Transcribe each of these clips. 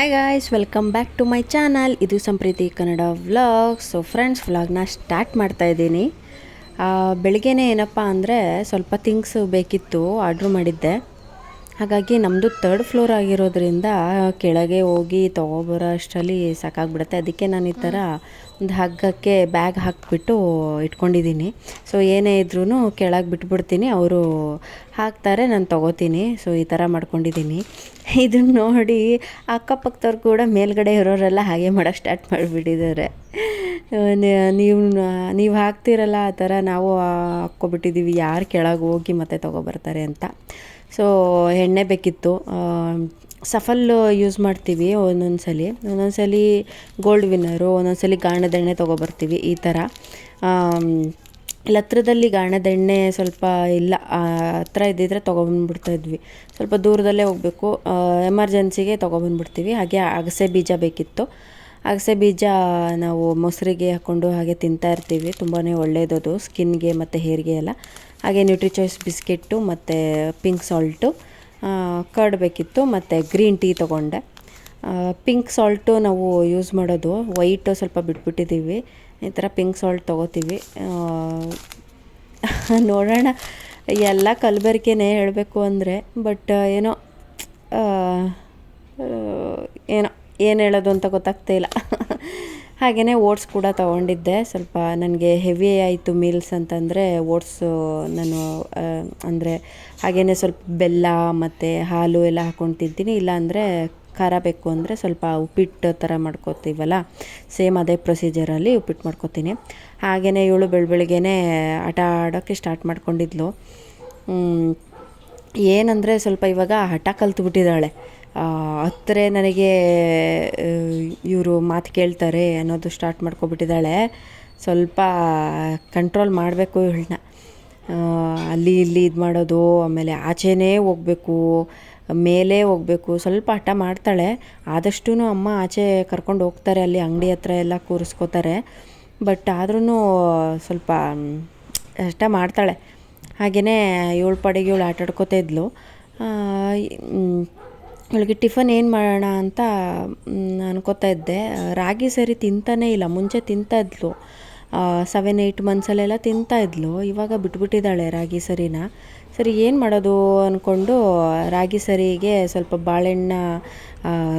Hi guys welcome back to my channel ಇದು Sampreethi Kannada vlog so friends ವ್ಲಾಗ್ನ start ಮಾಡ್ತಾ ಇದ್ದೀನಿ. ಬೆಳಿಗ್ಗೆನೇ ಏನಪ್ಪ ಅಂದರೆ ಸ್ವಲ್ಪ ಥಿಂಗ್ಸ್ ಬೇಕಿತ್ತು ಆರ್ಡ್ರ್ ಮಾಡಿದ್ದೆ. ಹಾಗಾಗಿ ನಮ್ಮದು ತರ್ಡ್ ಫ್ಲೋರ್ ಆಗಿರೋದ್ರಿಂದ ಕೆಳಗೆ ಹೋಗಿ ತೊಗೊಬರೋ ಅಷ್ಟರಲ್ಲಿ ಸಾಕಾಗ್ಬಿಡುತ್ತೆ. ಅದಕ್ಕೆ ನಾನು ಈ ಥರ ಒಂದು ಹಗ್ಗಕ್ಕೆ ಬ್ಯಾಗ್ ಹಾಕಿಬಿಟ್ಟು ಇಟ್ಕೊಂಡಿದ್ದೀನಿ. ಸೊ ಏನೇ ಇದ್ರೂ ಕೆಳಗೆ ಬಿಟ್ಬಿಡ್ತೀನಿ. ಅವರು ಹಾಕ್ತಾರೆ, ನಾನು ತೊಗೋತೀನಿ. ಸೊ ಈ ಥರ ಮಾಡ್ಕೊಂಡಿದ್ದೀನಿ. ಇದನ್ನು ನೋಡಿ ಅಕ್ಕಪಕ್ಕದವ್ರು ಕೂಡ ಮೇಲ್ಗಡೆ ಇರೋರೆಲ್ಲ ಹಾಗೆ ಮಾಡೋಕ್ಕೆ ಸ್ಟಾರ್ಟ್ ಮಾಡಿಬಿಟ್ಟಿದ್ದಾರೆ. ನೀವು ನೀವು ಹಾಕ್ತಿರಲ್ಲ ಆ ಥರ ನಾವು ಹಾಕ್ಕೊಬಿಟ್ಟಿದ್ದೀವಿ. ಯಾರು ಕೆಳಗೆ ಹೋಗಿ ಮತ್ತೆ ತೊಗೊಬರ್ತಾರೆ ಅಂತ. ಸೊ ಎಣ್ಣೆ ಬೇಕಿತ್ತು. ಸಫಲ್ ಯೂಸ್ ಮಾಡ್ತೀವಿ ಒಂದೊಂದು ಸಲ ಒಂದೊಂದು ಸಲ ಗೋಲ್ಡ್ ವಿನ್ನರು ಒಂದೊಂದು ಸಲ ಗಾಣದ ಎಣ್ಣೆ ತೊಗೊಬರ್ತೀವಿ ಈ ಥರ ಇಲ್ಲಿ ಹತ್ರದಲ್ಲಿ ಗಾಣದ ಎಣ್ಣೆ ಸ್ವಲ್ಪ ಇಲ್ಲ ಹತ್ರ ಇದ್ದಿದ್ರೆ ತೊಗೊಬಂದ್ಬಿಡ್ತಾ ಇದ್ವಿ. ಸ್ವಲ್ಪ ದೂರದಲ್ಲೇ ಹೋಗಬೇಕು. ಎಮರ್ಜೆನ್ಸಿಗೆ ತೊಗೊಬಂದ್ಬಿಡ್ತೀವಿ ಹಾಗೆ ಅಗಸೆ ಬೀಜ ಬೇಕಿತ್ತು. ಅಗಸೆ ಬೀಜ ನಾವು ಮೊಸರಿಗೆ ಹಾಕ್ಕೊಂಡು ಹಾಗೆ ತಿಂತಾ ಇರ್ತೀವಿ. ತುಂಬಾ ಒಳ್ಳೆಯದದು ಸ್ಕಿನ್ಗೆ ಮತ್ತು ಹೇರ್ಗೆ ಎಲ್ಲ. ಹಾಗೆ ನ್ಯೂಟ್ರಿ ಚಾಯ್ಸ್ ಬಿಸ್ಕೆಟ್ಟು ಮತ್ತು ಪಿಂಕ್ ಸಾಲ್ಟು ಕರ್ಡ್ ಬೇಕಿತ್ತು ಮತ್ತು ಗ್ರೀನ್ ಟೀ ತೊಗೊಂಡೆ. ಪಿಂಕ್ ಸಾಲ್ಟು ನಾವು ಯೂಸ್ ಮಾಡೋದು ವೈಟು ಸ್ವಲ್ಪ ಬಿಟ್ಬಿಟ್ಟಿದ್ದೀವಿ ಈ ಥರ ಪಿಂಕ್ ಸಾಲ್ಟ್ ತೊಗೋತೀವಿ. ನೋಡೋಣ, ಎಲ್ಲ ಕಲಬೆರಕೆನೇ ಹೇಳಬೇಕು ಅಂದರೆ ಬಟ್ ಏನೋ ಏನೋ, ಏನು ಹೇಳೋದು ಅಂತ ಗೊತ್ತಾಗ್ತಾ ಇಲ್ಲ. ಹಾಗೆಯೇ ಓಟ್ಸ್ ಕೂಡ ತೊಗೊಂಡಿದ್ದೆ. ಸ್ವಲ್ಪ ನನಗೆ ಹೆವಿ ಆಯಿತು ಮೀಲ್ಸ್ ಅಂತಂದರೆ ಓಟ್ಸು, ನಾನು ಅಂದರೆ ಹಾಗೆಯೇ ಸ್ವಲ್ಪ ಬೆಲ್ಲ ಮತ್ತು ಹಾಲು ಎಲ್ಲ ಹಾಕ್ಕೊಂಡು ತಿಂತೀನಿ. ಇಲ್ಲಾಂದರೆ ಖಾರ ಬೇಕು ಅಂದರೆ ಸ್ವಲ್ಪ ಉಪ್ಪಿಟ್ಟು ಥರ ಮಾಡ್ಕೋತೀವಲ್ಲ, ಸೇಮ್ ಅದೇ ಪ್ರೊಸೀಜರಲ್ಲಿ ಉಪ್ಪಿಟ್ಟು ಮಾಡ್ಕೋತೀನಿ. ಹಾಗೆಯೇ ಇವಳು ಬೆಳ ಬೆಳಗ್ಗೆನೇ ಆಟ ಆಡೋಕ್ಕೆ ಸ್ಟಾರ್ಟ್ ಮಾಡ್ಕೊಂಡಿದ್ಲು. ಏನಂದರೆ ಸ್ವಲ್ಪ ಇವಾಗ ಹಠ ಕಲ್ತ್ಬಿಟ್ಟಿದ್ದಾಳೆ. ಹತ್ರ ನನಗೆ ಇವರು ಮಾತು ಕೇಳ್ತಾರೆ ಅನ್ನೋದು ಸ್ಟಾರ್ಟ್ ಮಾಡ್ಕೊಬಿಟ್ಟಿದ್ದಾಳೆ. ಸ್ವಲ್ಪ ಕಂಟ್ರೋಲ್ ಮಾಡಬೇಕು ಇವಳನ್ನ. ಅಲ್ಲಿ ಇಲ್ಲಿ ಇದು ಮಾಡೋದು, ಆಮೇಲೆ ಆಚೆನೇ ಹೋಗಬೇಕು, ಮೇಲೆ ಹೋಗಬೇಕು, ಸ್ವಲ್ಪ ಹಠ ಮಾಡ್ತಾಳೆ. ಆದಷ್ಟು ಅಮ್ಮ ಆಚೆ ಕರ್ಕೊಂಡು ಹೋಗ್ತಾರೆ, ಅಲ್ಲಿ ಅಂಗಡಿ ಹತ್ರ ಎಲ್ಲ ಕೂರಿಸ್ಕೋತಾರೆ. ಬಟ್ ಆದ್ರೂ ಸ್ವಲ್ಪ ಹಠ ಮಾಡ್ತಾಳೆ. ಹಾಗೆಯೇ ಏಳು ಪಾಡಿಗೆ ಇವಳು ಆಟಾಡ್ಕೋತಾ ಇದ್ಲು. ಇವಳಿಗೆ ಟಿಫನ್ ಏನು ಮಾಡೋಣ ಅಂತ ಅನ್ಕೋತಾ ಇದ್ದೆ. ರಾಗಿ ಸರಿ ತಿಂತಾನೇ ಇಲ್ಲ. ಮುಂಚೆ ತಿಂತಾ ಇದ್ಲು. ಸೆವೆನ್ ಏಯ್ಟ್ ಮಂತ್ಸಲ್ಲೆಲ್ಲ ತಿಂತಾ ಇದ್ಲು. ಇವಾಗ ಬಿಟ್ಬಿಟ್ಟಿದ್ದಾಳೆ ರಾಗಿ ಸರಿನ. ಸರಿ, ಏನು ಮಾಡೋದು ಅಂದ್ಕೊಂಡು ರಾಗಿ ಸರಿಗೆ ಸ್ವಲ್ಪ ಬಾಳೆಹಣ್ಣ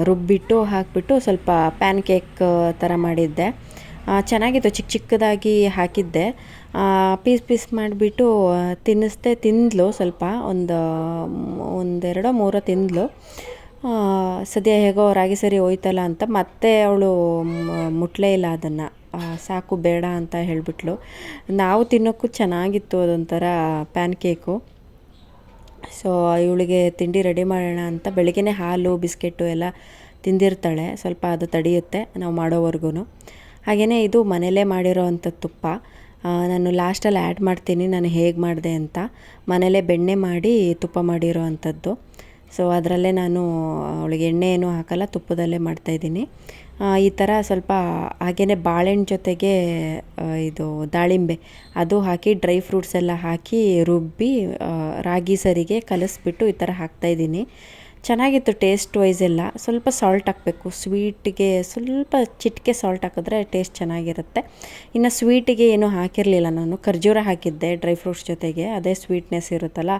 ರುಬ್ಬಿಟ್ಟು, ಹಾಕಿಬಿಟ್ಟು ಸ್ವಲ್ಪ ಪ್ಯಾನ್ ಕೇಕ್ ಥರ ಮಾಡಿದ್ದೆ ಚೆನ್ನಾಗಿತ್ತು. ಚಿಕ್ಕ ಚಿಕ್ಕದಾಗಿ ಹಾಕಿದ್ದೆ. ಪೀಸ್ ಪೀಸ್ ಮಾಡಿಬಿಟ್ಟು ತಿನ್ನಿಸ್ದೆ ತಿಂದಳು ಸ್ವಲ್ಪ. ಒಂದು, ಒಂದೆರಡೋ, ಮೂರೋ ತಿಂದಳು ಸದ್ಯ ಹೇಗೋ ರಾಗಿ ಸರಿ ಹೋಯ್ತಲ್ಲ ಅಂತ ಮತ್ತೆ ಅವಳು ಮುಟ್ಲೇ ಇಲ್ಲ ಅದನ್ನು. ಸಾಕು, ಬೇಡ ಅಂತ ಹೇಳಿಬಿಟ್ಲು. ನಾವು ತಿನ್ನೋಕ್ಕೂ ಚೆನ್ನಾಗಿತ್ತು ಅದೊಂಥರ ಪ್ಯಾನ್ ಕೇಕು ಸೊ, ಇವಳಿಗೆ ತಿಂಡಿ ರೆಡಿ ಮಾಡೋಣ ಅಂತ ಬೆಳಗ್ಗೆನೇ ಹಾಲು ಬಿಸ್ಕೆಟ್ಟು ಎಲ್ಲ ತಿಂದಿರ್ತಾಳೆ. ಸ್ವಲ್ಪ ಅದು ತಡೆಯುತ್ತೆ ನಾವು ಮಾಡೋವರೆಗೂ ಹಾಗೆಯೇ ಇದು ಮನೇಲೇ ಮಾಡಿರೋ ಅಂಥ ತುಪ್ಪ. ನಾನು ಲಾಸ್ಟಲ್ಲಿ ಆ್ಯಡ್ ಮಾಡ್ತೀನಿ, ನಾನು ಹೇಗೆ ಮಾಡಿದೆ ಅಂತ. ಮನೇಲೇ ಬೆಣ್ಣೆ ಮಾಡಿ ತುಪ್ಪ ಮಾಡಿರೋ ಅಂಥದ್ದು. ಸೊ ಅದರಲ್ಲೇ ನಾನು ಅವಳಿಗೆ ಎಣ್ಣೆ ಏನೂ ಹಾಕಲ್ಲ, ತುಪ್ಪದಲ್ಲೇ ಮಾಡ್ತಾಯಿದ್ದೀನಿ ಈ ಥರ ಸ್ವಲ್ಪ ಹಾಗೆಯೇ ಬಾಳೆಹಣ್ಣು ಜೊತೆಗೆ ಇದು ದಾಳಿಂಬೆ, ಅದು ಹಾಕಿ ಡ್ರೈ ಫ್ರೂಟ್ಸ್ ಎಲ್ಲ ಹಾಕಿ ರುಬ್ಬಿ ರಾಗಿ ಸರಿಗೆ ಕಲಿಸ್ಬಿಟ್ಟು ಈ ಥರ ಹಾಕ್ತಾಯಿದ್ದೀನಿ ಚೆನ್ನಾಗಿತ್ತು ಟೇಸ್ಟ್ ವೈಸ್ ಎಲ್ಲ. ಸ್ವಲ್ಪ ಸಾಲ್ಟ್ ಹಾಕಬೇಕು. ಸ್ವೀಟಿಗೆ ಸ್ವಲ್ಪ ಚಿಟಿಕೆ ಸಾಲ್ಟ್ ಹಾಕಿದ್ರೆ ಟೇಸ್ಟ್ ಚೆನ್ನಾಗಿರುತ್ತೆ. ಇನ್ನು ಸ್ವೀಟಿಗೆ ಏನೂ ಹಾಕಿರಲಿಲ್ಲ ನಾನು. ಖರ್ಜೂರ ಹಾಕಿದ್ದೆ ಡ್ರೈ ಫ್ರೂಟ್ಸ್ ಜೊತೆಗೆ. ಅದೇ ಸ್ವೀಟ್ನೆಸ್ ಇರುತ್ತಲ್ಲ.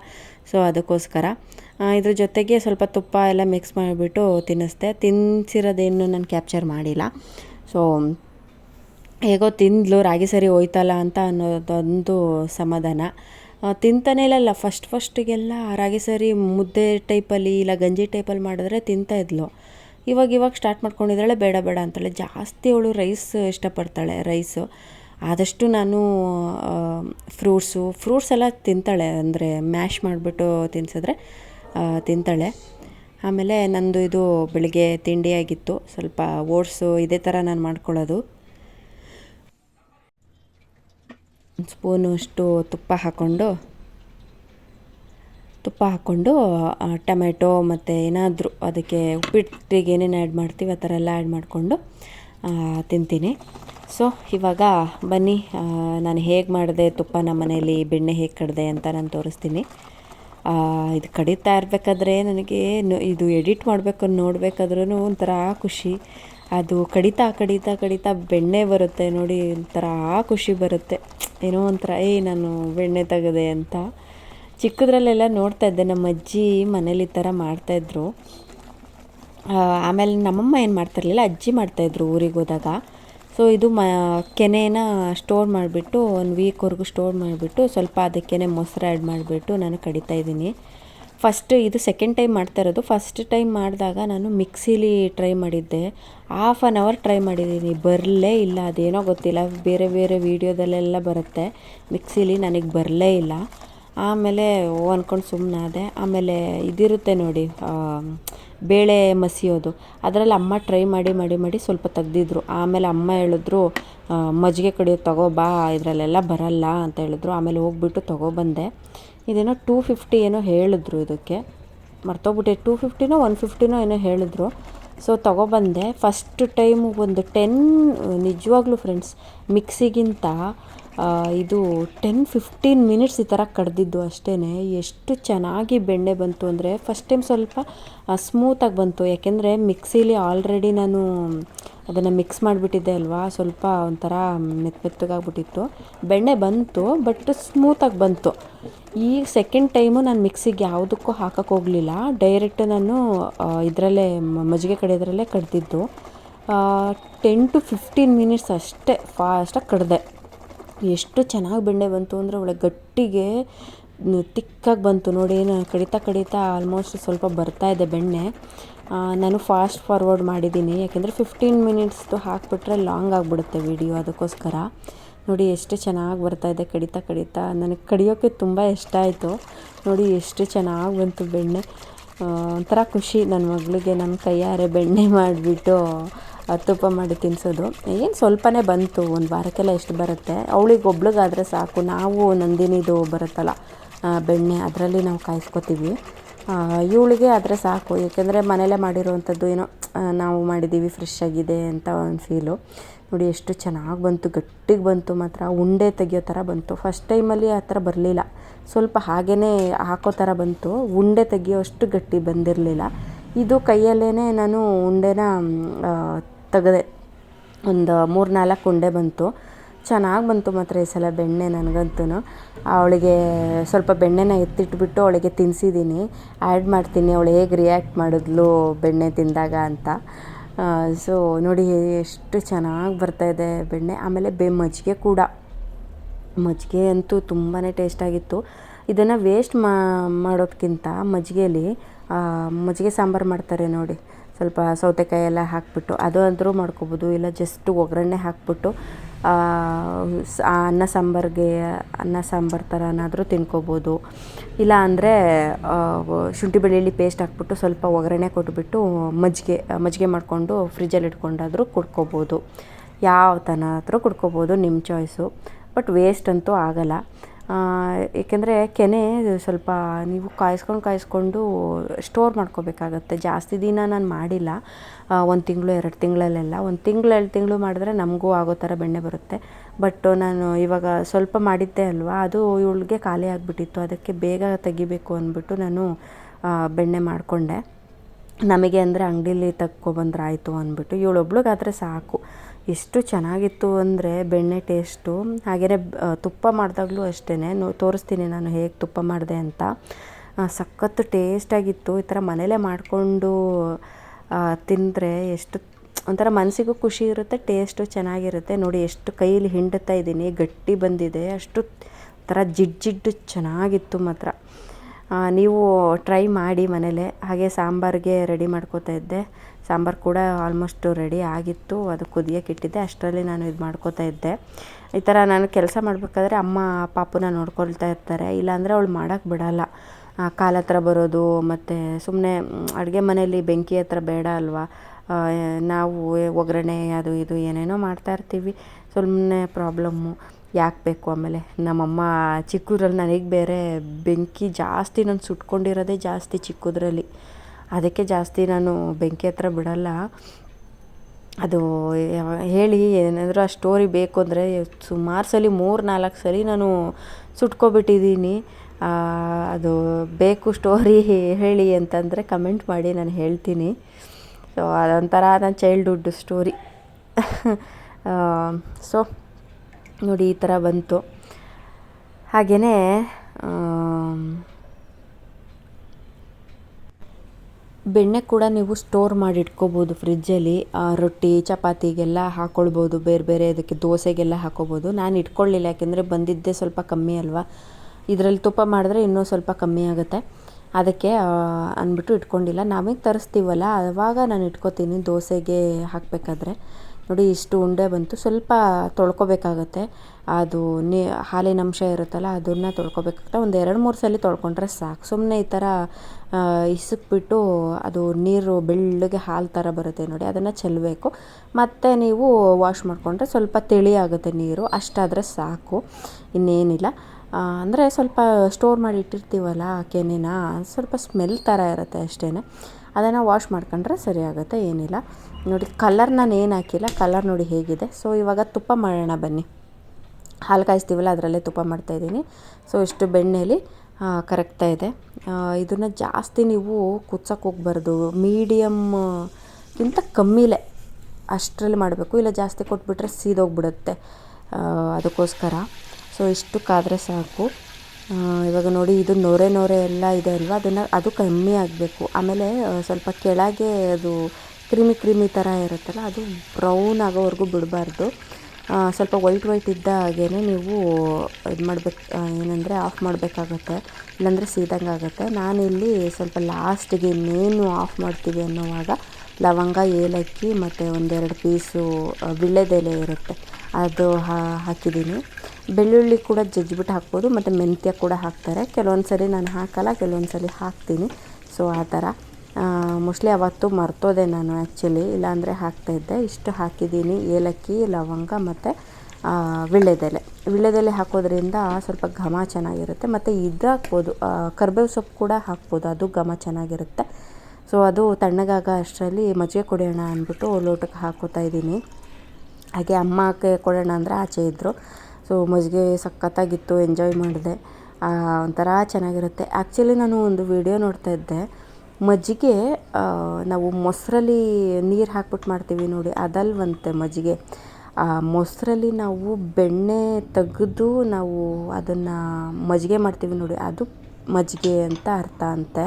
ಸೊ ಅದಕ್ಕೋಸ್ಕರ. ಇದ್ರ ಜೊತೆಗೆ ಸ್ವಲ್ಪ ತುಪ್ಪ ಎಲ್ಲ ಮಿಕ್ಸ್ ಮಾಡಿಬಿಟ್ಟು ತಿನ್ನಿಸ್ದೆ. ತಿನ್ನಿಸಿರೋದೇನು ನಾನು ಕ್ಯಾಪ್ಚರ್ ಮಾಡಿಲ್ಲ. ಸೊ ಹೇಗೋ ತಿಂದ್ಲು, ರಾಗಿ ಸರಿ ಹೋಯ್ತಲ್ಲ ಅಂತ ಅನ್ನೋದೊಂದು ಸಮಾಧಾನ. ತಿಂತಾನೇ ಇಲ್ಲ ಫಸ್ಟ್ ಫಸ್ಟಿಗೆಲ್ಲ ರಾಗಿ ಸರಿ ಮುದ್ದೆ ಟೈಪಲ್ಲಿ ಇಲ್ಲ, ಗಂಜಿ ಟೈಪಲ್ಲಿ ಮಾಡಿದ್ರೆ ತಿಂತಾಯಿದ್ಲು ಇವಾಗ ಇವಾಗ ಸ್ಟಾರ್ಟ್ ಮಾಡ್ಕೊಂಡಿದ್ದಾಳೆ, ಬೇಡ ಬೇಡ ಅಂತಾಳೆ. ಜಾಸ್ತಿ ಅವಳು ರೈಸ್ ಇಷ್ಟಪಡ್ತಾಳೆ ರೈಸು ಆದಷ್ಟು ನಾನು ಫ್ರೂಟ್ಸು ಫ್ರೂಟ್ಸ್ ಎಲ್ಲ ತಿಂತಾಳೆ. ಅಂದರೆ ಮ್ಯಾಶ್ ಮಾಡಿಬಿಟ್ಟು ತಿನ್ಸಿದ್ರೆ ತಿಂತಾಳೆ. ಆಮೇಲೆ ನಂದು ಇದು ಬೆಳಿಗ್ಗೆ ತಿಂಡಿಯಾಗಿತ್ತು ಸ್ವಲ್ಪ ಓಟ್ಸು ಇದೇ ಥರ ನಾನು ಮಾಡ್ಕೊಳ್ಳೋದು. ಸ್ಪೂನು ಅಷ್ಟು ತುಪ್ಪ ಹಾಕ್ಕೊಂಡು ತುಪ್ಪ ಹಾಕ್ಕೊಂಡು ಟೊಮೆಟೊ ಮತ್ತು ಏನಾದರೂ ಅದಕ್ಕೆ ಉಪ್ಪಿಟ್ಟಿಗೆ ಏನೇನು ಆ್ಯಡ್ ಮಾಡ್ತೀವಿ ಆ ಥರ ಎಲ್ಲ ಆ್ಯಡ್ ಮಾಡಿಕೊಂಡು ತಿಂತೀನಿ. ಸೊ ಇವಾಗ ಬನ್ನಿ ನಾನು ಹೇಗೆ ಮಾಡಿದೆ, ತುಪ್ಪ ನಮ್ಮ ಮನೇಲಿ ಬೆಣ್ಣೆ ಹೇಗೆ ಕಡಿದೆ ಅಂತ ನಾನು ತೋರಿಸ್ತೀನಿ. ಇದು ಕಡಿತಾ ಇರಬೇಕಾದ್ರೆ ನನಗೆ ಇದು ಎಡಿಟ್ ಮಾಡಬೇಕು ನೋಡಬೇಕಾದ್ರೂ ಒಂಥರ ಖುಷಿ. ಅದು ಕಡಿತಾ ಕಡಿತಾ ಕಡಿತಾ ಬೆಣ್ಣೆ ಬರುತ್ತೆ ನೋಡಿ, ಒಂಥರ ಖುಷಿ ಬರುತ್ತೆ. ಏನೋ ಒಂಥರ ಏಯ್ ನಾನು ಬೆಣ್ಣೆ ತೆಗೆದೆ ಅಂತ. ಚಿಕ್ಕದ್ರಲ್ಲೆಲ್ಲ ನೋಡ್ತಾ ಇದ್ದೆ, ನಮ್ಮ ಅಜ್ಜಿ ಮನೇಲಿ ಈ ಥರ ಮಾಡ್ತಾಯಿದ್ರು ಆಮೇಲೆ ನಮ್ಮಮ್ಮ ಏನು ಮಾಡ್ತಿರ್ಲಿಲ್ಲ, ಅಜ್ಜಿ ಮಾಡ್ತಾಯಿದ್ರು ಊರಿಗೆ ಹೋದಾಗ. ಸೊ ಇದು ಮ, ಕೆನೆನ ಸ್ಟೋರ್ ಮಾಡಿಬಿಟ್ಟು ಒಂದು ವೀಕ್ವರೆಗೂ ಸ್ಟೋರ್ ಮಾಡಿಬಿಟ್ಟು ಸ್ವಲ್ಪ ಅದಕ್ಕೇನೆ ಮೊಸರು ಆ್ಯಡ್ ಮಾಡಿಬಿಟ್ಟು ನಾನು ಕಡಿತಾ ಇದ್ದೀನಿ. ಫಸ್ಟ್ ಇದು ಸೆಕೆಂಡ್ ಟೈಮ್ ಮಾಡ್ತಾ ಇರೋದು. ಫಸ್ಟ್ ಟೈಮ್ ಮಾಡಿದಾಗ ನಾನು ಮಿಕ್ಸಿಲಿ ಟ್ರೈ ಮಾಡಿದ್ದೆ. ಹಾಫ್ ಆನ್ ಅವರ್ ಟ್ರೈ ಮಾಡಿದ್ದೀನಿ. ಬರಲೇ ಇಲ್ಲ. ಅದೇನೋ ಗೊತ್ತಿಲ್ಲ. ಬೇರೆ ಬೇರೆ ವೀಡಿಯೋದಲ್ಲೆಲ್ಲ ಬರುತ್ತೆ. ಮಿಕ್ಸಿಲಿ ನನಗೆ ಬರಲೇ ಇಲ್ಲ. ಆಮೇಲೆ ಓ ಅಂದ್ಕೊಂಡು ಸುಮ್ಮನಾದೆ ಆಮೇಲೆ ಇದಿರುತ್ತೆ ನೋಡಿ ಬೇಳೆ ಮಸಿಯೋದು. ಅದರಲ್ಲಿ ಅಮ್ಮ ಟ್ರೈ ಮಾಡಿ ಮಾಡಿ ಮಾಡಿ ಸ್ವಲ್ಪ ತೆಗ್ದಿದ್ರು. ಆಮೇಲೆ ಅಮ್ಮ ಹೇಳಿದ್ರು ಮಜ್ಜಿಗೆ ಕಡಿಯೋದು ತಗೋ ಬಾ, ಇದರಲ್ಲೆಲ್ಲ ಬರಲ್ಲ ಅಂತ ಹೇಳಿದ್ರು. ಆಮೇಲೆ ಹೋಗ್ಬಿಟ್ಟು ತಗೊಬಂದೆ ಇದೇನೋ ಟೂ ಫಿಫ್ಟಿ ಏನೋ ಹೇಳಿದ್ರು ಇದಕ್ಕೆ. ಮರ್ತೋಗ್ಬಿಟ್ಟೆ. ಟೂ ಫಿಫ್ಟಿನೋ, ಒನ್ ಫಿಫ್ಟಿನೋ ಏನೋ ಹೇಳಿದ್ರು. ಸೊ ತಗೊಬಂದೆ ಫಸ್ಟ್ ಟೈಮು ಒಂದು ಟೆನ್, ನಿಜವಾಗ್ಲೂ ಫ್ರೆಂಡ್ಸ್, ಮಿಕ್ಸಿಗಿಂತ ಇದು ಟೆನ್ ಫಿಫ್ಟೀನ್ ಮಿನಿಟ್ಸ್ ಈ ಥರ ಕಡ್ದಿದ್ದು ಅಷ್ಟೇ ಎಷ್ಟು ಚೆನ್ನಾಗಿ ಬೆಣ್ಣೆ ಬಂತು ಅಂದರೆ ಫಸ್ಟ್ ಟೈಮ್ ಸ್ವಲ್ಪ ಸ್ಮೂತಾಗಿ ಬಂತು. ಯಾಕೆಂದರೆ ಮಿಕ್ಸಿಲಿ ಆಲ್ರೆಡಿ ನಾನು ಅದನ್ನು ಮಿಕ್ಸ್ ಮಾಡಿಬಿಟ್ಟಿದ್ದೆ ಅಲ್ವಾ? ಸ್ವಲ್ಪ ಒಂಥರ ಮೆತ್ತ ಮೆತ್ತಗಾಗ್ಬಿಟ್ಟಿತ್ತು. ಬೆಣ್ಣೆ ಬಂತು ಬಟ್ ಸ್ಮೂತಾಗಿ ಬಂತು. ಈ ಸೆಕೆಂಡ್ ಟೈಮು ನಾನು ಮಿಕ್ಸಿಗೆ ಯಾವುದಕ್ಕೂ ಹಾಕಕ್ಕೆ ಹೋಗಲಿಲ್ಲ. ಡೈರೆಕ್ಟ್ ನಾನು ಇದರಲ್ಲೇ ಮಜ್ಜಿಗೆ ಕಡೆಯೋದ್ರಲ್ಲೇ ಕಡ್ದಿದ್ದು. ಟೆನ್ ಟು ಫಿಫ್ಟೀನ್ ಮಿನಿಟ್ಸ್ ಅಷ್ಟೇ ಫಾಸ್ಟಾಗಿ ಕಡ್ದೆ. ಎಷ್ಟು ಚೆನ್ನಾಗಿ ಬೆಣ್ಣೆ ಬಂತು ಅಂದರೆ ಒಳ್ಳೆ ಗಟ್ಟಿಗೆ ತಿಕ್ಕಾಗಿ ಬಂತು ನೋಡಿ ನಾನು ಕಡಿತಾ ಕಡಿತಾ ಆಲ್ಮೋಸ್ಟ್ ಸ್ವಲ್ಪ ಬರ್ತಾ ಇದೆ ಬೆಣ್ಣೆ. ನಾನು ಫಾಸ್ಟ್ ಫಾರ್ವರ್ಡ್ ಮಾಡಿದ್ದೀನಿ. ಯಾಕೆಂದರೆ ಫಿಫ್ಟೀನ್ ಮಿನಿಟ್ಸ್ದು ಹಾಕಿಬಿಟ್ರೆ ಲಾಂಗ್ ಆಗಿಬಿಡುತ್ತೆ ವಿಡಿಯೋ ಅದಕ್ಕೋಸ್ಕರ. ನೋಡಿ, ಎಷ್ಟು ಚೆನ್ನಾಗಿ ಬರ್ತಾ ಇದೆ, ಕಡಿತಾ ಕಡಿತಾ. ನನಗೆ ಕಡಿಯೋಕ್ಕೆ ತುಂಬ ಇಷ್ಟ ಆಯಿತು. ನೋಡಿ, ಎಷ್ಟು ಚೆನ್ನಾಗಿ ಬಂತು ಬೆಣ್ಣೆ. ಒಂಥರ ಖುಷಿ ನನ್ನ ಮಗಳಿಗೆ. ನನ್ನ ಕೈಯಾರೆ ಬೆಣ್ಣೆ ಮಾಡಿಬಿಟ್ಟು ತುಪ್ಪ ಮಾಡಿ ತಿನ್ನಿಸೋದು ಏನು ಸ್ವಲ್ಪನೇ ಬಂತು, ಒಂದು ವಾರಕ್ಕೆಲ್ಲ ಎಷ್ಟು ಬರುತ್ತೆ? ಅವಳಿಗೆ ಒಬ್ಳಿಗಾದರೆ ಸಾಕು, ನಾವು ನಂದಿನಿದು ಬರುತ್ತಲ್ಲ ಬೆಣ್ಣೆ, ಅದರಲ್ಲಿ ನಾವು ಕಾಯಿಸ್ಕೊತೀವಿ. ಇವಳಿಗೆ ಆದರೆ ಸಾಕು, ಏಕೆಂದರೆ ಮನೇಲೇ ಮಾಡಿರುವಂಥದ್ದು ಏನೋ ನಾವು ಮಾಡಿದ್ದೀವಿ ಫ್ರೆಶ್ ಆಗಿದೆ ಅಂತ ಒಂದು ಫೀಲು ನೋಡಿ, ಎಷ್ಟು ಚೆನ್ನಾಗಿ ಬಂತು, ಗಟ್ಟಿಗೆ ಬಂತು ಮಾತ್ರ, ಉಂಡೆ ತೆಗಿಯೋ ಥರ ಬಂತು. ಫಸ್ಟ್ ಟೈಮಲ್ಲಿ ಆ ಥರ ಬರಲಿಲ್ಲ. ಸ್ವಲ್ಪ ಹಾಗೇ ಹಾಕೋ ಥರ ಬಂತು, ಉಂಡೆ ತೆಗಿಯೋಷ್ಟು ಗಟ್ಟಿ ಬಂದಿರಲಿಲ್ಲ. ಇದು ಕೈಯಲ್ಲೇ ನಾನು ಉಂಡೆನ ತೆಗೆದೆ. ಒಂದು ಮೂರು ನಾಲ್ಕು ಉಂಡೆ ಬಂತು. ಚೆನ್ನಾಗಿ ಬಂತು ಮಾತ್ರ ಈ ಸಲ ಬೆಣ್ಣೆ ನನಗಂತೂ ಅವಳಿಗೆ ಸ್ವಲ್ಪ ಬೆಣ್ಣೆನ ಎತ್ತಿಟ್ಬಿಟ್ಟು ಅವಳಿಗೆ ತಿನ್ನಿಸಿದ್ದೀನಿ ಆ್ಯಡ್ ಮಾಡ್ತೀನಿ. ಅವಳು ಹೇಗೆ ರಿಯಾಕ್ಟ್ ಮಾಡಿದ್ಲು ಬೆಣ್ಣೆ ತಿಂದಾಗ ಅಂತ. ಸೊ ನೋಡಿ ಎಷ್ಟು ಚೆನ್ನಾಗಿ ಬರ್ತಾಯಿದೆ ಬೆಣ್ಣೆ. ಆಮೇಲೆ ಬೆ ಮಜ್ಜಿಗೆ ಕೂಡ. ಮಜ್ಜಿಗೆ ಅಂತೂ ತುಂಬಾ ಟೇಸ್ಟಾಗಿತ್ತು. ಇದನ್ನು ವೇಸ್ಟ್ ಮಾಡೋದಕ್ಕಿಂತ ಮಜ್ಜಿಗೆಲಿ ಆ, ಮಜ್ಜಿಗೆ ಸಾಂಬಾರು ಮಾಡ್ತಾರೆ ನೋಡಿ. ಸ್ವಲ್ಪ ಸೌತೆಕಾಯಿ ಎಲ್ಲ ಹಾಕ್ಬಿಟ್ಟು, ಅದು ಅಂದರೂ ಮಾಡ್ಕೋಬೋದು. ಇಲ್ಲ ಜಸ್ಟ್ ಒಗ್ಗರಣೆ ಹಾಕ್ಬಿಟ್ಟು ಅನ್ನ ಸಾಂಬಾರಿಗೆ, ಅನ್ನ ಸಾಂಬಾರು ಥರನಾದರೂ ತಿನ್ಕೋಬೋದು. ಇಲ್ಲ ಅಂದರೆ ಶುಂಠಿ ಬೆಳ್ಳುಳ್ಳಿ ಪೇಸ್ಟ್ ಹಾಕ್ಬಿಟ್ಟು ಸ್ವಲ್ಪ ಒಗ್ಗರಣೆ ಕೊಟ್ಬಿಟ್ಟು ಮಜ್ಜಿಗೆ ಮಜ್ಜಿಗೆ ಮಾಡಿಕೊಂಡು ಫ್ರಿಜ್ಜಲ್ಲಿ ಇಟ್ಕೊಂಡಾದರೂ ಕುಡ್ಕೋಬೋದು. ಯಾವ ಥರ ಆದರೂ ಕುಡ್ಕೋಬೋದು ನಿಮ್ಮ ಚಾಯ್ಸು ಬಟ್ ವೇಸ್ಟ್ ಅಂತೂ ಆಗಲ್ಲ. ಏಕೆಂದರೆ ಕೆನೆ ಸ್ವಲ್ಪ ನೀವು ಕಾಯಿಸ್ಕೊಂಡು ಕಾಯಿಸ್ಕೊಂಡು ಸ್ಟೋರ್ ಮಾಡ್ಕೋಬೇಕಾಗತ್ತೆ. ಜಾಸ್ತಿ ದಿನ ನಾನು ಮಾಡಿಲ್ಲ. ಒಂದು ತಿಂಗಳು, ಎರಡು ತಿಂಗಳಲ್ಲೆಲ್ಲ. ಒಂದು ತಿಂಗಳು, ಎರಡು ತಿಂಗಳು ಮಾಡಿದ್ರೆ ನಮಗೂ ಆಗೋ ಥರ ಬೆಣ್ಣೆ ಬರುತ್ತೆ. ಬಟ್ ನಾನು ಇವಾಗ ಸ್ವಲ್ಪ ಮಾಡಿದ್ದೆ ಅಲ್ವಾ? ಅದು ಇವಳಿಗೆ ಖಾಲಿ ಆಗಿಬಿಟ್ಟಿತ್ತು. ಅದಕ್ಕೆ ಬೇಗ ತೆಗಿಬೇಕು ಅಂದ್ಬಿಟ್ಟು ನಾನು ಬೆಣ್ಣೆ ಮಾಡಿಕೊಂಡೆ. ನಮಗೆ ಅಂದರೆ ಅಂಗಡೀಲಿ ತಕ್ಕೊಬಂದ್ರಾಯಿತು ಅಂದ್ಬಿಟ್ಟು. ಇವಳೊಬ್ಳಿಗಾದರೆ ಸಾಕು. ಎಷ್ಟು ಚೆನ್ನಾಗಿತ್ತು ಅಂದರೆ ಬೆಣ್ಣೆ ಟೇಸ್ಟು. ಹಾಗೆಯೇ ತುಪ್ಪ ಮಾಡಿದಾಗಲೂ ಅಷ್ಟೇ ತೋರಿಸ್ತೀನಿ ನಾನು ಹೇಗೆ ತುಪ್ಪ ಮಾಡಿದೆ ಅಂತ. ಸಖತ್ತು ಟೇಸ್ಟಾಗಿತ್ತು. ಈ ಥರ ಮನೇಲೇ ಮಾಡಿಕೊಂಡು ತಿಂದರೆ ಎಷ್ಟು, ಒಂಥರ ಮನಸ್ಸಿಗೂ ಖುಷಿ ಇರುತ್ತೆ, ಟೇಸ್ಟು ಚೆನ್ನಾಗಿರುತ್ತೆ. ನೋಡಿ ಎಷ್ಟು ಕೈಯಲ್ಲಿ ಹಿಂಡುತ್ತಾ ಇದ್ದೀನಿ. ಗಟ್ಟಿ ಬಂದಿದೆ. ಅಷ್ಟು ಥರ ಜಿಡ್ ಜಿಡ್ಡು ಚೆನ್ನಾಗಿತ್ತು ಮಾತ್ರ. ನೀವು ಟ್ರೈ ಮಾಡಿ ಮನೇಲೆ. ಹಾಗೆ ಸಾಂಬಾರಿಗೆ ರೆಡಿ ಮಾಡ್ಕೋತಾ ಇದ್ದೆ. ಸಾಂಬಾರು ಕೂಡ ಆಲ್ಮೋಸ್ಟ್ ರೆಡಿ ಆಗಿತ್ತು. ಅದು ಕುದಿಯೋಕೆ ಇಟ್ಟಿದ್ದೆ. ಅಷ್ಟರಲ್ಲಿ ನಾನು ಇದು ಮಾಡ್ಕೋತಾ ಇದ್ದೆ. ಈ ಥರ ನಾನು ಕೆಲಸ ಮಾಡಬೇಕಾದ್ರೆ ಅಮ್ಮ ಪಾಪುನ ನೋಡ್ಕೊಳ್ತಾ ಇರ್ತಾರೆ. ಇಲ್ಲಾಂದರೆ ಅವಳು ಮಾಡೋಕ್ಕೆ ಬಿಡಲ್ಲ. ಕಾಲ ಹತ್ರ ಬರೋದು, ಮತ್ತು ಸುಮ್ಮನೆ ಅಡುಗೆ ಮನೆಯಲ್ಲಿ ಬೆಂಕಿ ಹತ್ರ ಬೇಡ ಅಲ್ವಾ? ನಾವು ಒಗ್ಗರಣೆ, ಅದು ಇದು ಏನೇನೋ ಮಾಡ್ತಾ ಇರ್ತೀವಿ. ಸುಮ್ಮನೆ ಪ್ರಾಬ್ಲಮ್ಮು ಯಾಕೆ ಬೇಕು ಆಮೇಲೆ? ನಮ್ಮಮ್ಮ ಚಿಕ್ಕದ್ರಲ್ಲಿ ನನಗೆ ಬೇರೆ ಬೆಂಕಿ ಜಾಸ್ತಿ ನಾನು ಸುಟ್ಕೊಂಡಿರೋದೇ ಜಾಸ್ತಿ ಚಿಕ್ಕದ್ರಲ್ಲಿ. ಅದಕ್ಕೆ ಜಾಸ್ತಿ ನಾನು ಬೆಂಕಿ ಹತ್ರ ಬಿಡಲ್ಲ. ಅದು ಹೇಳಿ ಏನಾದರೂ ಆ ಸ್ಟೋರಿ ಬೇಕು ಅಂದರೆ ಸುಮಾರು ಸಲ, ಮೂರು ನಾಲ್ಕು ಸಲ ನಾನು ಸುಟ್ಕೊಬಿಟ್ಟಿದ್ದೀನಿ. ಅದು ಬೇಕು ಸ್ಟೋರಿ ಹೇಳಿ ಅಂತಂದರೆ ಕಮೆಂಟ್ ಮಾಡಿ ನಾನು ಹೇಳ್ತೀನಿ. ಸೊ ಅದೊಂಥರ ನನ್ನ ಚೈಲ್ಡ್ಹುಡ್ ಸ್ಟೋರಿ ಸೊ ನೋಡಿ ಈ ಥರ ಬಂತು. ಹಾಗೆಯೇ ಬೆಣ್ಣೆ ಕೂಡ ನೀವು ಸ್ಟೋರ್ ಮಾಡಿ ಇಟ್ಕೋಬೋದು ಫ್ರಿಜ್ಜಲ್ಲಿ ರೊಟ್ಟಿ, ಚಪಾತಿಗೆಲ್ಲ ಹಾಕ್ಕೊಳ್ಬೋದು ಬೇರೆ ಬೇರೆ ಅದಕ್ಕೆ ದೋಸೆಗೆಲ್ಲ ಹಾಕ್ಕೋಬೋದು ನಾನು ಇಟ್ಕೊಳ್ಳಿಲ್ಲ ಯಾಕೆಂದರೆ ಬಂದಿದ್ದೇ ಸ್ವಲ್ಪ ಕಮ್ಮಿ ಅಲ್ವಾ? ಇದರಲ್ಲಿ ತುಪ್ಪ ಮಾಡಿದ್ರೆ ಇನ್ನೂ ಸ್ವಲ್ಪ ಕಮ್ಮಿ ಆಗುತ್ತೆ. ಅದಕ್ಕೆ ಅಂದ್ಬಿಟ್ಟು ಇಟ್ಕೊಂಡಿಲ್ಲ. ನಾವೇ ತರಿಸ್ತೀವಲ್ಲ ಆವಾಗ ನಾನು ಇಟ್ಕೋತೀನಿ ದೋಸೆಗೆ ಹಾಕಬೇಕಾದ್ರೆ. ನೋಡಿ, ಇಷ್ಟು ಉಂಡೆ ಬಂತು. ಸ್ವಲ್ಪ ತೊಳ್ಕೊಬೇಕಾಗತ್ತೆ. ಅದು ನೀ, ಹಾಲಿನ ಅಂಶ ಇರುತ್ತಲ್ಲ, ಅದನ್ನು ತೊಳ್ಕೊಬೇಕಾಗುತ್ತೆ. ಒಂದು ಎರಡು ಮೂರು ಸಲ ತೊಳ್ಕೊಂಡ್ರೆ ಸಾಕು. ಸುಮ್ಮನೆ ಈ ಥರ ಇಸುಕ್ಬಿಟ್ಟು ಅದು ನೀರು ಬೆಳ್ಳಗೆ ಹಾಲು ಥರ ಬರುತ್ತೆ ನೋಡಿ, ಅದನ್ನು ಚೆಲ್ಲಬೇಕು ಮತ್ತು ನೀವು ವಾಶ್ ಮಾಡಿಕೊಂಡ್ರೆ ಸ್ವಲ್ಪ ತಿಳಿ ಆಗುತ್ತೆ ನೀರು. ಅಷ್ಟಾದರೆ ಸಾಕು. ಇನ್ನೇನಿಲ್ಲ. ಅಂದರೆ ಸ್ವಲ್ಪ ಸ್ಟೋರ್ ಮಾಡಿ ಇಟ್ಟಿರ್ತೀವಲ್ಲ ಕೆನೆನ, ಸ್ವಲ್ಪ ಸ್ಮೆಲ್ ಥರ ಇರುತ್ತೆ ಅಷ್ಟೇ ಅದನ್ನು ವಾಶ್ ಮಾಡ್ಕೊಂಡ್ರೆ ಸರಿಯಾಗುತ್ತೆ, ಏನಿಲ್ಲ. ನೋಡಿ ಕಲರ್ ನಾನು ಏನು ಹಾಕಿಲ್ಲ ಕಲರ್ ನೋಡಿ ಹೇಗಿದೆ. ಸೊ ಇವಾಗ ತುಪ್ಪ ಮಾಡೋಣ ಬನ್ನಿ. ಹಾಲು ಕಾಯಿಸ್ತೀವಲ್ಲ, ಅದರಲ್ಲೇ ತುಪ್ಪ ಮಾಡ್ತಾಯಿದ್ದೀನಿ ಸೊ ಇಷ್ಟು ಬೆಣ್ಣೆಲಿ ಕರಗ್ತಾ ಇದೆ. ಇದನ್ನು ಜಾಸ್ತಿ ನೀವು ಕುದ್ಸೋಕೆ ಹೋಗ್ಬಾರ್ದು. ಮೀಡಿಯಮ್ಗಿಂತ ಕಮ್ಮಿಲೇ ಅಷ್ಟರಲ್ಲಿ ಮಾಡಬೇಕು. ಇಲ್ಲ, ಜಾಸ್ತಿ ಕೊಟ್ಬಿಟ್ರೆ ಸೀದೋಗ್ಬಿಡುತ್ತೆ ಅದಕ್ಕೋಸ್ಕರ. ಸೊ ಇಷ್ಟು ಕಾದರೆ ಸಾಕು ಇವಾಗ ನೋಡಿ, ಇದು ನೊರೆ ನೊರೆ ಎಲ್ಲ ಇದೆ ಅಲ್ವಾ? ಅದನ್ನು, ಅದು ಕಮ್ಮಿ ಆಗಬೇಕು. ಆಮೇಲೆ ಸ್ವಲ್ಪ ಕೆಳಗೆ ಅದು ಕ್ರಿಮಿ ಕ್ರಿಮಿ ಥರ ಇರುತ್ತಲ್ಲ, ಅದು ಬ್ರೌನ್ ಆಗೋವರೆಗೂ ಬಿಡಬಾರ್ದು. ಸ್ವಲ್ಪ ವೈಟ್ ವೈಟ್ ಇದ್ದ ಹಾಗೇ ನೀವು ಇದು ಮಾಡ್ಬೇಕು ಏನಂದರೆ ಆಫ್ ಮಾಡಬೇಕಾಗತ್ತೆ, ಇಲ್ಲಾಂದರೆ ಸೀದಂಗೆ ಆಗುತ್ತೆ. ನಾನಿಲ್ಲಿ ಸ್ವಲ್ಪ ಲಾಸ್ಟಿಗೆ ಇನ್ನೇನು ಆಫ್ ಮಾಡ್ತೀವಿ ಅನ್ನೋವಾಗ ಲವಂಗ, ಏಲಕ್ಕಿ ಮತ್ತು ಒಂದೆರಡು ಪೀಸು ವೀಳ್ಯದೆಲೆ ಇರುತ್ತೆ. ಅದು ಹಾಕಿದ್ದೀನಿ ಬೆಳ್ಳುಳ್ಳಿ ಕೂಡ ಜಜ್ಜಿಬಿಟ್ಟು ಹಾಕ್ಬೋದು, ಮತ್ತು ಮೆಂತ್ಯ ಕೂಡ ಹಾಕ್ತಾರೆ. ಕೆಲವೊಂದು ಸರಿ ನಾನು ಹಾಕಲ್ಲ ಕೆಲವೊಂದು ಸಲ ಹಾಕ್ತೀನಿ. ಸೊ ಆ ಥರ ಮೋಸ್ಟ್ಲಿ ಅವತ್ತು ಮರ್ತೋದೆ ನಾನು ಆ್ಯಕ್ಚುಲಿ ಇಲ್ಲಾಂದರೆ ಹಾಕ್ತಾಯಿದ್ದೆ ಇಷ್ಟು ಹಾಕಿದ್ದೀನಿ. ಏಲಕ್ಕಿ, ಲವಂಗ ಮತ್ತು ವೀಳ್ಯದೆಲೆ ವೀಳ್ಯದೆಲೆ ಹಾಕೋದ್ರಿಂದ ಸ್ವಲ್ಪ ಘಮ ಚೆನ್ನಾಗಿರುತ್ತೆ. ಮತ್ತು ಇದು ಹಾಕ್ಬೋದು ಕರ್ಬೇವು ಸೊಪ್ಪು ಕೂಡ ಹಾಕ್ಬೋದು. ಅದು ಘಮ ಚೆನ್ನಾಗಿರುತ್ತೆ. ಸೊ ಅದು ತಣ್ಣಗಾಗ ಅಷ್ಟರಲ್ಲಿ ಮಜ್ಜಿಗೆ ಕುಡಿಯೋಣ ಅಂದ್ಬಿಟ್ಟು ಲೋಟಕ್ಕೆ ಹಾಕೋತಾ ಇದ್ದೀನಿ. ಹಾಗೆ ಅಮ್ಮಕ್ಕೆ ಕೊಡೋಣ ಅಂದರೆ ಆಚೆ ಇದ್ದರು ಸೊ ಮಜ್ಜಿಗೆ ಸಖತ್ತಾಗಿತ್ತು. ಎಂಜಾಯ್ ಮಾಡಿದೆ. ಒಂಥರ ಚೆನ್ನಾಗಿರುತ್ತೆ. ಆ್ಯಕ್ಚುಲಿ ನಾನು ಒಂದು ವಿಡಿಯೋ ನೋಡ್ತಾ ಇದ್ದೆ. ಮಜ್ಜಿಗೆ ನಾವು ಮೊಸರಲ್ಲಿ ನೀರು ಹಾಕ್ಬಿಟ್ಟು ಮಾಡ್ತೀವಿ ನೋಡಿ, ಅದಲ್ವಂತೆ ಮಜ್ಜಿಗೆ. ಆ, ಮೊಸರಲ್ಲಿ ನಾವು ಬೆಣ್ಣೆ ತೆಗೆದು ನಾವು ಅದನ್ನು ಮಜ್ಜಿಗೆ ಮಾಡ್ತೀವಿ ನೋಡಿ, ಅದು ಮಜ್ಜಿಗೆ ಅಂತ ಅರ್ಥ ಅಂತೆ.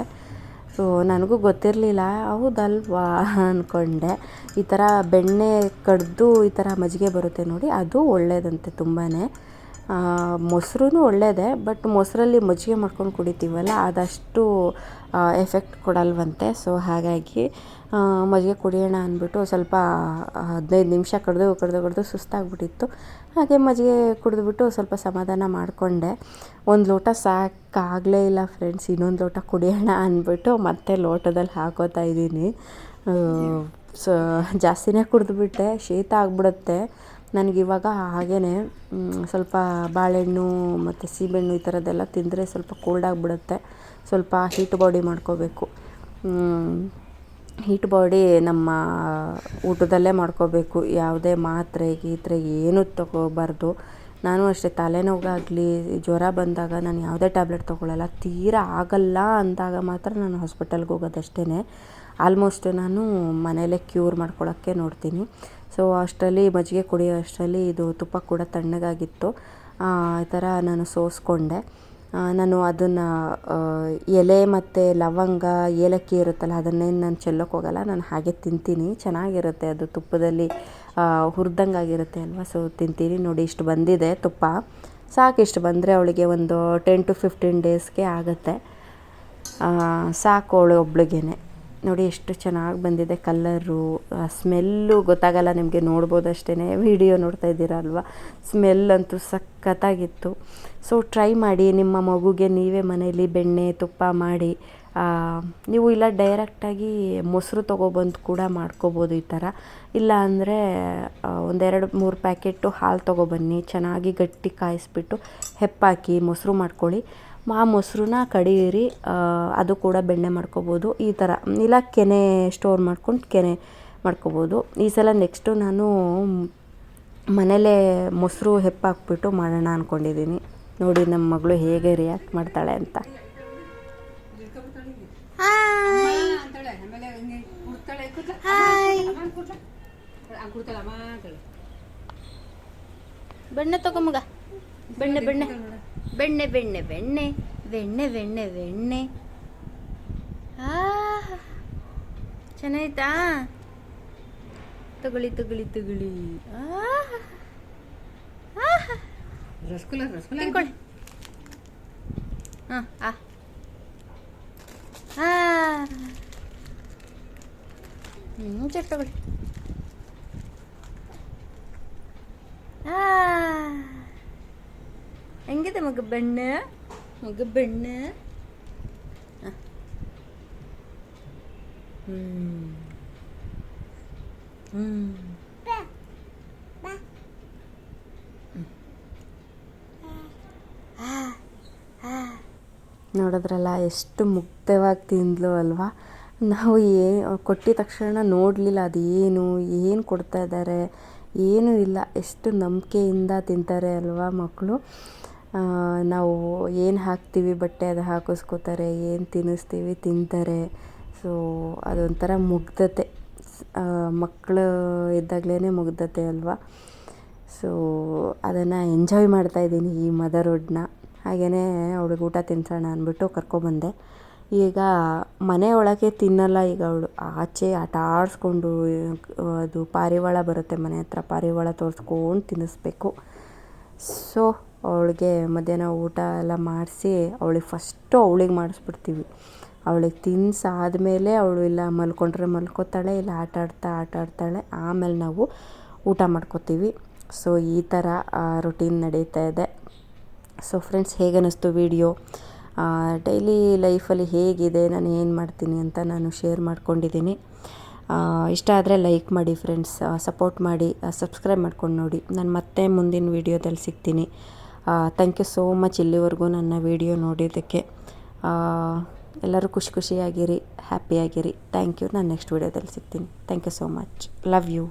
ಸೊ ನನಗೂ ಗೊತ್ತಿರಲಿಲ್ಲ, ಹೌದಲ್ವಾ ಅಂದ್ಕೊಂಡೆ ಈ ಥರ ಬೆಣ್ಣೆ ಕಡ್ದು ಈ ಥರ ಮಜ್ಜಿಗೆ ಬರುತ್ತೆ ನೋಡಿ, ಅದು ಒಳ್ಳೆಯದಂತೆ ತುಂಬಾ ಮೊಸರು ಒಳ್ಳೆಯದೇ ಬಟ್ ಮೊಸರಲ್ಲಿ ಮಜ್ಜಿಗೆ ಮಾಡ್ಕೊಂಡು ಕುಡಿತೀವಲ್ಲ ಅದಷ್ಟು ಎಫೆಕ್ಟ್ ಕೊಡಲ್ವಂತೆ. ಸೊ ಹಾಗಾಗಿ ಮಜ್ಜಿಗೆ ಕುಡಿಯೋಣ ಅಂದ್ಬಿಟ್ಟು ಸ್ವಲ್ಪ ಹದಿನೈದು ನಿಮಿಷ ಕಡಿದು ಕಡಿದು ಕಡಿದು ಸುಸ್ತಾಗ್ಬಿಟ್ಟಿತ್ತು. ಹಾಗೆ ಮಜ್ಜಿಗೆ ಕುಡಿದ್ಬಿಟ್ಟು ಸ್ವಲ್ಪ ಸಮಾಧಾನ ಮಾಡಿಕೊಂಡೆ. ಒಂದು ಲೋಟ ಸಾಕಾಗಲೇ ಇಲ್ಲ ಫ್ರೆಂಡ್ಸ್ ಇನ್ನೊಂದು ಲೋಟ ಕುಡಿಯೋಣ ಅಂದ್ಬಿಟ್ಟು ಮತ್ತೆ ಲೋಟದಲ್ಲಿ ಹಾಕೋತಾ ಇದ್ದೀನಿ. ಸೊ, ಜಾಸ್ತಿನೇ ಕುಡಿದ್ಬಿಟ್ಟೆ, ಶೀತ ಆಗ್ಬಿಡುತ್ತೆ. ನನಗಿವಾಗ ಹಾಗೇ ಸ್ವಲ್ಪ ಬಾಳೆಹಣ್ಣು ಮತ್ತು ಸೀಬೆಹಣ್ಣು ಈ ಥರದ್ದೆಲ್ಲ ತಿಂದರೆ ಸ್ವಲ್ಪ ಕೋಲ್ಡ್ ಆಗಿಬಿಡುತ್ತೆ. ಸ್ವಲ್ಪ ಹೀಟ್ ಬಾಡಿ ಮಾಡ್ಕೋಬೇಕು. ಹೀಟ್ ಬಾಡಿ ನಮ್ಮ ಊಟದಲ್ಲೇ ಮಾಡ್ಕೋಬೇಕು. ಯಾವುದೇ ಮಾತ್ರೆ, ಗೀತ್ರೆ ಏನೂ ತಗೋಬಾರ್ದು. ನಾನು ಅಷ್ಟೇ ತಲೆನೋವಾಗಲಿ ಜ್ವರ ಬಂದಾಗ ನಾನು ಯಾವುದೇ ಟ್ಯಾಬ್ಲೆಟ್ ತೊಗೊಳ್ಳಲ್ಲ ತೀರಾ ಆಗಲ್ಲ ಅಂದಾಗ ಮಾತ್ರ ನಾನು ಹಾಸ್ಪಿಟಲ್ಗೆ ಹೋಗೋದಷ್ಟೇ ಆಲ್ಮೋಸ್ಟ್ ನಾನು ಮನೆಯಲ್ಲೇ ಕ್ಯೂರ್ ಮಾಡ್ಕೊಳ್ಳೋಕ್ಕೆ ನೋಡ್ತೀನಿ. ಸೊ ಅಷ್ಟರಲ್ಲಿ, ಮಜ್ಜಿಗೆ ಕುಡಿಯೋ ಅಷ್ಟರಲ್ಲಿ ಇದು ತುಪ್ಪ ಕೂಡ ತಣ್ಣಗಾಗಿತ್ತು. ಈ ಥರ ನಾನು ಸೋಸಿಕೊಂಡೆ. ನಾನು ಅದನ್ನು ಎಲೆ ಮತ್ತು ಲವಂಗ, ಏಲಕ್ಕಿ ಇರುತ್ತಲ್ಲ ಅದನ್ನೇನು ನಾನು ಚೆಲ್ಲೋಕೆ ಹೋಗಲ್ಲ, ನಾನು ಹಾಗೆ ತಿಂತೀನಿ. ಚೆನ್ನಾಗಿರುತ್ತೆ ಅದು ತುಪ್ಪದಲ್ಲಿ ಹುರಿದಂಗೆ ಆಗಿರುತ್ತೆ ಅಲ್ವಾ? ಸೊ ತಿಂತೀನಿ ನೋಡಿ, ಇಷ್ಟು ಬಂದಿದೆ ತುಪ್ಪ. ಸಾಕು ಇಷ್ಟು ಬಂದರೆ ಅವಳಿಗೆ ಒಂದು ಟೆನ್ ಟು ಫಿಫ್ಟೀನ್ ಡೇಸ್ಗೆ ಆಗುತ್ತೆ. ಸಾಕು ಅವಳು ಒಬ್ಳಿಗೇನೆ. ನೋಡಿ ಎಷ್ಟು ಚೆನ್ನಾಗಿ ಬಂದಿದೆ ಕಲ್ಲರು ಸ್ಮೆಲ್ಲು ಗೊತ್ತಾಗಲ್ಲ ನಿಮಗೆ ನೋಡ್ಬೋದು ಅಷ್ಟೇ ವಿಡಿಯೋ ನೋಡ್ತಾ ಇದ್ದೀರಾ ಅಲ್ವಾ ಸ್ಮೆಲ್ ಅಂತೂ ಸಖತ್ತಾಗಿತ್ತು. ಸೊ ಟ್ರೈ ಮಾಡಿ, ನಿಮ್ಮ ಮಗುಗೆ ನೀವೇ ಮನೆಯಲ್ಲಿ ಬೆಣ್ಣೆ, ತುಪ್ಪ ಮಾಡಿ ನೀವು ಇಲ್ಲ ಡೈರೆಕ್ಟಾಗಿ ಮೊಸರು ತೊಗೊಬಂದು ಕೂಡ ಮಾಡ್ಕೋಬೋದು ಈ ಥರ. ಇಲ್ಲ ಅಂದರೆ ಒಂದೆರಡು ಮೂರು ಪ್ಯಾಕೆಟು ಹಾಲು ತೊಗೊಬನ್ನಿ, ಚೆನ್ನಾಗಿ ಗಟ್ಟಿ ಕಾಯಿಸ್ಬಿಟ್ಟು ಹೆಪ್ಪಾಕಿ ಮೊಸರು ಮಾಡ್ಕೊಳ್ಳಿ. ಆ ಮೊಸರನ್ನ ಕಡೀರಿ ಅದು ಕೂಡ ಬೆಣ್ಣೆ ಮಾಡ್ಕೋಬೋದು. ಈ ಥರ ಇಲ್ಲ ಕೆನೆ ಸ್ಟೋರ್ ಮಾಡ್ಕೊಂಡು ಕೆನೆ ಮಾಡ್ಕೋಬೋದು. ಈ ಸಲ ನೆಕ್ಸ್ಟು ನಾನು ಮನೇಲೇ ಮೊಸರು ಹೆಪ್ಪಾಕ್ಬಿಟ್ಟು ಮಾಡೋಣ ಅಂದ್ಕೊಂಡಿದ್ದೀನಿ ನೋಡಿ ನಮ್ಮ ಮಗಳು ಹೇಗೆ ರಿಯಾಕ್ಟ್ ಮಾಡ್ತಾಳೆ ಅಂತ. ಹಾಯ್ ಹಾಯ್ ಬೆಣ್ಣೆ ತಗೊಂಬಗ ಮಗ. ಬೆಣ್ಣೆ ಬೆಣ್ಣೆ. ಬೆಣ್ಣೆ ಬೆಣ್ಣೆ ಬೆಣ್ಣೆ ಬೆಣ್ಣೆ ಬೆಣ್ಣೆ ಬೆಣ್ಣೆ. ಆಹ್. ಚೆನ್ನಾಯ್ತಾ ತಗೊಳ್ಳಿ ತಗೊಳ್ಳಿ ತಗೊಳ್ಳಿ. ರಸಗುಲ್ಲ ರಸಗುಲ್ಲ ತಿನ್ಕೊಳ್ಳಿ ಹಾಂ ಆ. ಆ. ಹ್ಞೂ ಚೆಕ್ ತಗೊಳ್ಳಿ. ಆ. ಹೆಂಗಿದೆ ಮಗ ಬೆಣ್ಣೆ? ಮಗ ಬೆಣ್ಣೆ? ನೋಡಿದ್ರಲ್ಲ, ಎಷ್ಟು ಮುಕ್ತವಾಗಿ ತಿಂದ್ಲು ಅಲ್ವಾ? ನಾವು ಏ, ಕೊಟ್ಟಿದ ತಕ್ಷಣ ನೋಡಲಿಲ್ಲ ಅದು ಏನು ಏನು ಕೊಡ್ತಾ ಇದ್ದಾರೆ ಏನೂ ಇಲ್ಲ. ಎಷ್ಟು ನಂಬಿಕೆಯಿಂದ ತಿಂತಾರೆ ಅಲ್ವಾ ಮಕ್ಕಳು ನಾವು ಏನು ಹಾಕ್ತೀವಿ ಬಟ್ಟೆ ಅದು ಹಾಕಿಸ್ಕೋತಾರೆ, ಏನು ತಿನ್ನಿಸ್ತೀವಿ ತಿಂತಾರೆ. ಸೊ ಅದೊಂಥರ ಮುಗ್ಧತೆ. ಮಕ್ಕಳು ಇದ್ದಾಗಲೇ ಮುಗ್ಧತೆ ಅಲ್ವಾ? ಸೊ ಅದನ್ನು ಎಂಜಾಯ್ ಮಾಡ್ತಾ ಇದ್ದೀನಿ ಈ ಮದರ್ಹುಡ್ನ ಹಾಗೆಯೇ ಅವಳಿಗೆ ಊಟ ತಿನ್ನಿಸೋಣ ಅಂದ್ಬಿಟ್ಟು ಕರ್ಕೊಬಂದೆ. ಈಗ ಮನೆ ಒಳಗೆ ತಿನ್ನಲ್ಲ ಈಗ ಅವಳು. ಆಚೆ ಆಟ ಆಡಿಸ್ಕೊಂಡು ಅದು ಪಾರಿವಾಳ ಬರುತ್ತೆ ಮನೆ ಹತ್ರ, ಪಾರಿವಾಳ ತೋರಿಸ್ಕೊಂಡು ತಿನ್ನಿಸ್ಬೇಕು. ಸೊ ಅವಳಿಗೆ ಮಧ್ಯಾಹ್ನ ಊಟ ಎಲ್ಲ ಮಾಡಿಸಿ ಅವಳಿಗೆ ಫಸ್ಟು ಅವಳಿಗೆ ಮಾಡಿಸ್ಬಿಡ್ತೀವಿ. ಅವಳಿಗೆ ತಿನ್ಸಾದ್ಮೇಲೆ ಅವಳು ಇಲ್ಲ ಮಲ್ಕೊಂಡ್ರೆ ಮಲ್ಕೋತಾಳೆ, ಇಲ್ಲ ಆಟ ಆಡ್ತಾ ಆಟ ಆಡ್ತಾಳೆ, ಆಮೇಲೆ ನಾವು ಊಟ ಮಾಡ್ಕೋತೀವಿ. ಸೊ ಈ ಥರ ರೊಟೀನ್ ನಡೀತಾ ಇದೆ. ಸೊ ಫ್ರೆಂಡ್ಸ್ ಹೇಗೆ ಅನ್ನಿಸ್ತು ವಿಡಿಯೋ ಡೈಲಿ ಲೈಫಲ್ಲಿ ಹೇಗಿದೆ, ನಾನು ಏನು ಮಾಡ್ತೀನಿ ಅಂತ ನಾನು ಶೇರ್ ಮಾಡ್ಕೊಂಡಿದ್ದೀನಿ. ಇಷ್ಟ ಆದರೆ ಲೈಕ್ ಮಾಡಿ ಫ್ರೆಂಡ್ಸ್ ಸಪೋರ್ಟ್ ಮಾಡಿ ಸಬ್ಸ್ಕ್ರೈಬ್ ಮಾಡ್ಕೊಂಡು ನೋಡಿ. ನಾನು ಮತ್ತೆ ಮುಂದಿನ ವೀಡಿಯೋದಲ್ಲಿ ಸಿಗ್ತೀನಿ. ಥ್ಯಾಂಕ್ ಯು ಸೋ ಮಚ್ ಇಲ್ಲಿವರೆಗೂ ನನ್ನ ವಿಡಿಯೋ ನೋಡಿದ್ದಕ್ಕೆ. ಎಲ್ಲರೂ ಖುಷಿ ಖುಷಿಯಾಗಿರಿ ಹ್ಯಾಪಿಯಾಗಿರಿ ಥ್ಯಾಂಕ್ ಯು ನಾನು ನೆಕ್ಸ್ಟ್ ವಿಡಿಯೋದಲ್ಲಿ ಸಿಗ್ತೀನಿ. Thank you so much love you